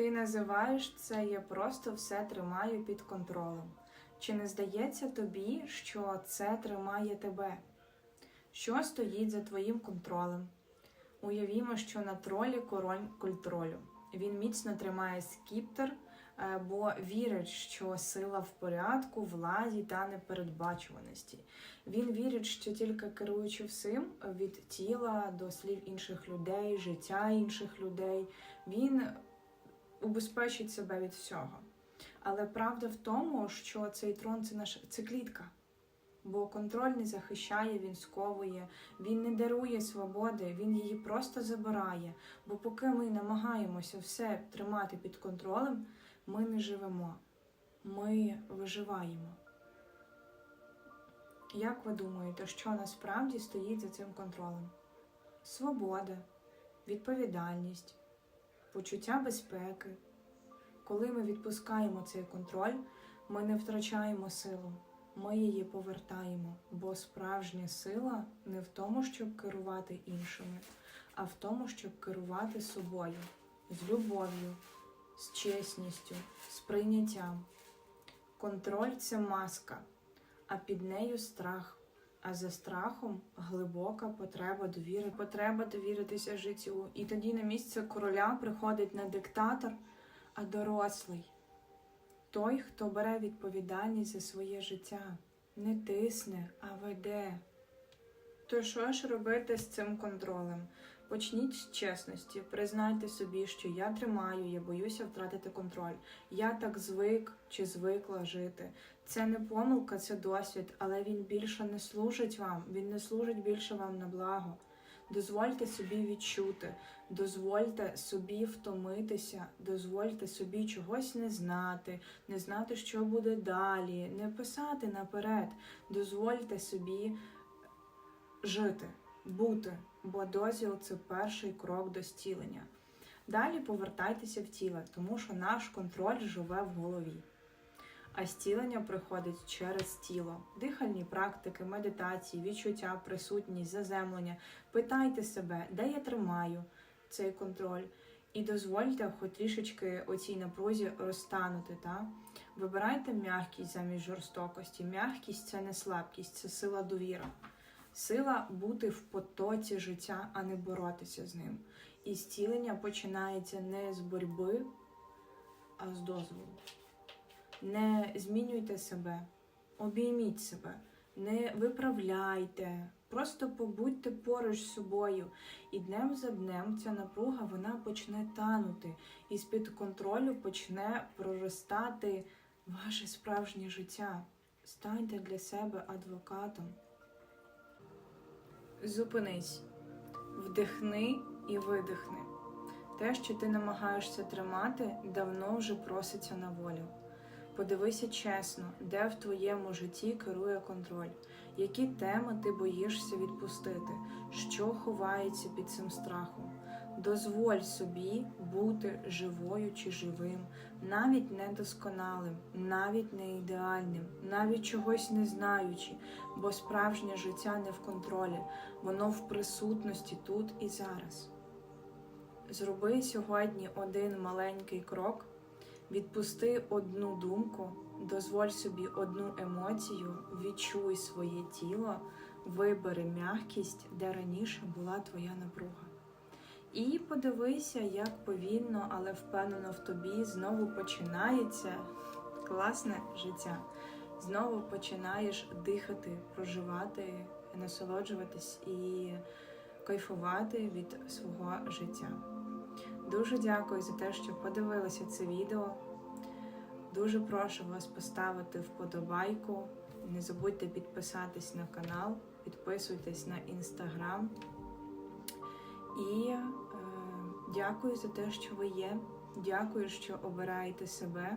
Ти називаєш це я просто все тримаю під контролем. Чи не здається тобі, що це тримає тебе? Що стоїть за твоїм контролем? Уявімо, що на тролі король контролю. Він міцно тримає скіптер, е, бо вірить, що сила в порядку, владі та непередбачуваності. Він вірить, що тільки керуючи всім від тіла до слів інших людей, життя інших людей, він убезпечить себе від всього. Але правда в тому, що цей трон це наша це клітка. Бо контроль не захищає, він сковує, він не дарує свободи, він її просто забирає. Бо поки ми намагаємося все тримати під контролем, ми не живемо, ми виживаємо. Як ви думаєте, що насправді стоїть за цим контролем? Свобода, відповідальність, почуття безпеки. Коли ми відпускаємо цей контроль, ми не втрачаємо силу, ми її повертаємо, бо справжня сила не в тому, щоб керувати іншими, а в тому, щоб керувати собою з любов'ю, з чесністю, з прийняттям. Контроль це маска, а під нею страх. А за страхом глибока потреба довіри, потреба довіритися життю. І тоді на місце короля приходить не диктатор, а дорослий. Той, хто бере відповідальність за своє життя, не тисне, а веде. То що ж робити з цим контролем? Почніть з чесності, признайте собі, що я тримаю, я боюся втратити контроль. Я так звик чи звикла жити. Це не помилка, це досвід, але він більше не служить вам, він не служить більше вам на благо. Дозвольте собі відчути, дозвольте собі втомитися, дозвольте собі чогось не знати, не знати, що буде далі, не писати наперед. Дозвольте собі жити, бути, бо дозвіл це перший крок до стілення. Далі повертайтеся в тіло, тому що наш контроль живе в голові. А стілення приходить через тіло, дихальні практики, медитації, відчуття, присутність, заземлення. Питайте себе, де я тримаю цей контроль, і дозвольте хоч трішечки оцій напрузі розтанути. Та? Вибирайте м'якість замість жорстокості. М'якість це не слабкість, це сила довіра. Сила бути в потоці життя, а не боротися з ним. І зцілення починається не з боротьби, а з дозволу. Не змінюйте себе, обійміть себе, не виправляйте, просто побудьте поруч з собою. І днем за днем ця напруга вона почне танути, і з-під контролю почне проростати ваше справжнє життя. Станьте для себе адвокатом. Зупинись, вдихни і видихни. Те, що ти намагаєшся тримати, давно вже проситься на волю. Подивися чесно, де в твоєму житті керує контроль, які теми ти боїшся відпустити, що ховається під цим страхом. Дозволь собі бути живою чи живим, навіть недосконалим, навіть не ідеальним, навіть чогось не знаючи, бо справжнє життя не в контролі, воно в присутності тут і зараз. Зроби сьогодні один маленький крок. Відпусти одну думку, дозволь собі одну емоцію, відчуй своє тіло, вибери м'якість, де раніше була твоя напруга. І подивися, як повільно, але впевнено в тобі знову починається класне життя. Знову починаєш дихати, проживати, насолоджуватись і кайфувати від свого життя. Дуже дякую за те, що подивилися це відео. Дуже прошу вас поставити вподобайку. Не забудьте підписатись на канал, підписуйтесь на інстаграм. Дякую за те, що ви є. Дякую, що обираєте себе.